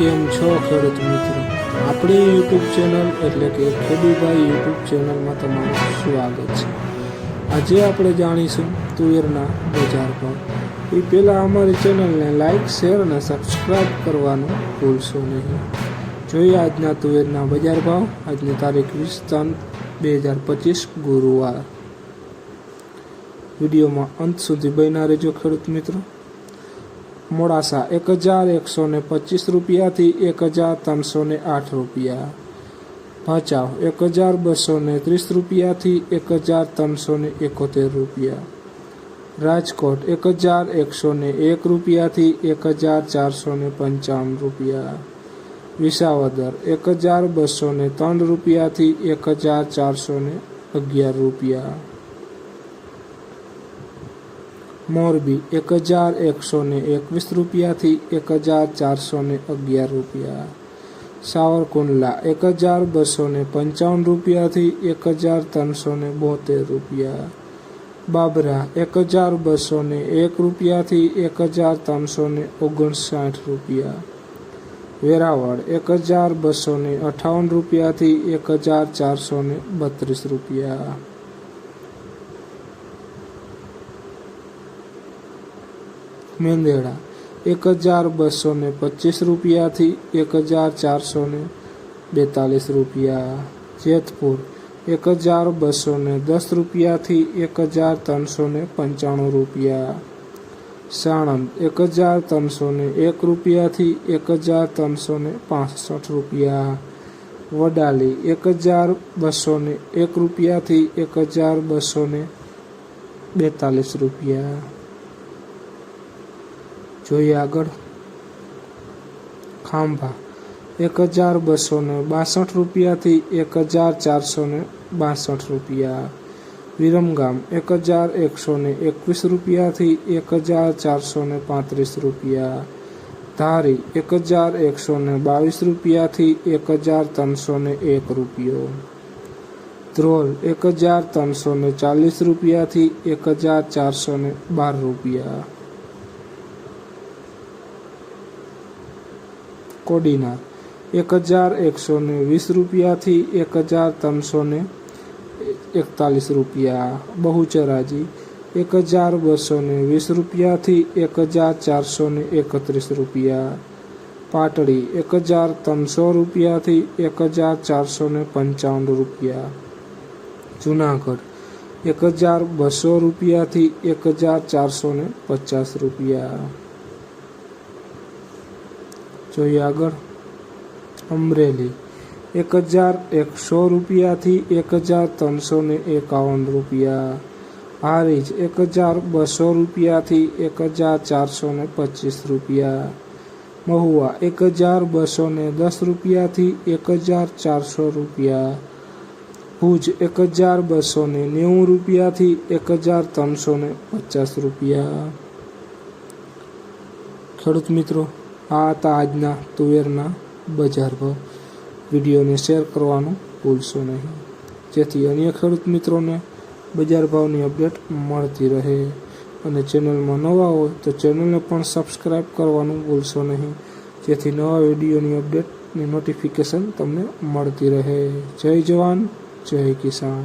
કેમ છો ખેડૂત મિત્રો? આપણી યુટ્યુબ ચેનલ એટલે કે ખેડૂભાઈ યુટ્યુબ ચેનલમાં તમારું સ્વાગત છે. આજે આપણે જાણીશું તુવેરના બજાર ભાવ. એ પહેલાં અમારી ચેનલને લાઈક, શેર અને સબસ્ક્રાઈબ કરવાનું ભૂલશો નહીં. જોઈએ આજના તુવેરના બજાર ભાવ. આજની તારીખ વીસ ત્રણ બે હજાર પચીસ, ગુરુવાર. વિડીયોમાં અંત સુધી બન્યા રહેજો ખેડૂત મિત્રો. મોડાસા એક હજાર એકસો ને પચીસ રૂપિયાથી એક હજાર ત્રણસો ને આઠ રૂપિયા. ભચાઉ એક હજાર બસો ને ત્રીસ રૂપિયાથી એક હજાર ત્રણસો ને એકોતેર રૂપિયા. રાજકોટ એક હજાર એકસો ને એક રૂપિયાથી એક હજાર ચારસો ને પંચાવન રૂપિયા. વિસાવદર એક હજાર બસો ને ત્રણ રૂપિયાથી એક હજાર ચારસો ને અગિયાર રૂપિયા. મોરબી એક હજાર એકસો ને એકવીસ રૂપિયાથી એક હજાર ચારસો ને અગિયાર રૂપિયા. સાવરકુંડલા એક હજાર બસો ને પંચાવન રૂપિયાથી એક હજાર ત્રણસો ને બોતેર રૂપિયા. બાબરા એક હજાર બસો ને એક રૂપિયાથી એક હજાર ત્રણસો ને ઓગણસાઠ રૂપિયા. વેરાવળ એક હજાર બસો ને અઠાવન રૂપિયાથી એક હજાર ચારસો ને બત્રીસ રૂપિયા. મેંદેડા, એક હજાર બસો ને પચીસ રૂપિયાથી એક હજાર ચારસો ને બેતાલીસ રૂપિયા. જેતપુર, એક હજાર બસો ને દસ રૂપિયાથી એક હજાર ત્રણસો ને પંચાણું રૂપિયા. સાણંદ, એક હજાર ત્રણસો ને એક રૂપિયાથી એક હજાર ત્રણસો ને પાસઠ રૂપિયા. વડાલી, એક હજાર બસો ને એક રૂપિયાથી એક હજાર બસો ને બેતાલીસ રૂપિયા. જોઈએ આગળ. ખાંભા, એક હજાર બસો ને બાસઠ રૂપિયાથી એક હજાર ચારસો ને બાસઠ રૂપિયા. વિરમગામ, એક હજાર એકસો ને એકવીસ રૂપિયાથી એક હજાર ચારસો ને પાંત્રીસ રૂપિયા. ધારી, એક હજાર એકસો ને બાવીસ રૂપિયાથી એક હજાર ત્રણસો ને એક રૂપિયો. ધ્રોલ, એક હજાર ત્રણસો ને ચાલીસ રૂપિયાથી એક હજાર ચારસો ને બાર રૂપિયા. કોડીનાર એક હજાર એકસો ને વીસ રૂપિયાથી એક હજાર ત્રણસો ને એકતાલીસ રૂપિયા. બહુચરાજી, એક હજાર બસો ને વીસ રૂપિયાથી એક હજાર ચારસો ને એકત્રીસ રૂપિયા. પાટડી, એક હજાર ત્રણસો રૂપિયાથી એક હજાર ચારસો ને પંચાવન રૂપિયા. જુનાગઢ, એક હજાર બસો રૂપિયાથી એક હજાર ચારસો ને પચાસ રૂપિયા. જોઈએ આગળ. અમરેલી. એક હજાર એકસો રૂપિયાથી એક હજાર ત્રણસો ને એકાવન રૂપિયા. હારીજ. એક હજાર બસો રૂપિયાથી એક હજાર ચારસો ને પચીસ રૂપિયા. મહુવા. એક હજાર બસો ને દસ રૂપિયાથી એક હજાર ચારસો રૂપિયા. ભુજ. એક હજાર બસો ને નેવું રૂપિયાથી એક હજાર ત્રણસો ને પચાસ રૂપિયા. ખેડૂત મિત્રો આ હતા આજના તુવેરના બજાર ભાવ. વિડીયોને શેર કરવાનું ભૂલશો નહીં. જેથી અન્ય ખેડૂત મિત્રોને બજાર ભાવની અપડેટ મળતી રહે. અને ચેનલમાં નવા હોય તો ચેનલને પણ સબસ્ક્રાઈબ કરવાનું ભૂલશો નહીં. જેથી નવા વિડીયોની અપડેટની નોટિફિકેશન તમને મળતી રહે. જય જવાન, જય કિસાન.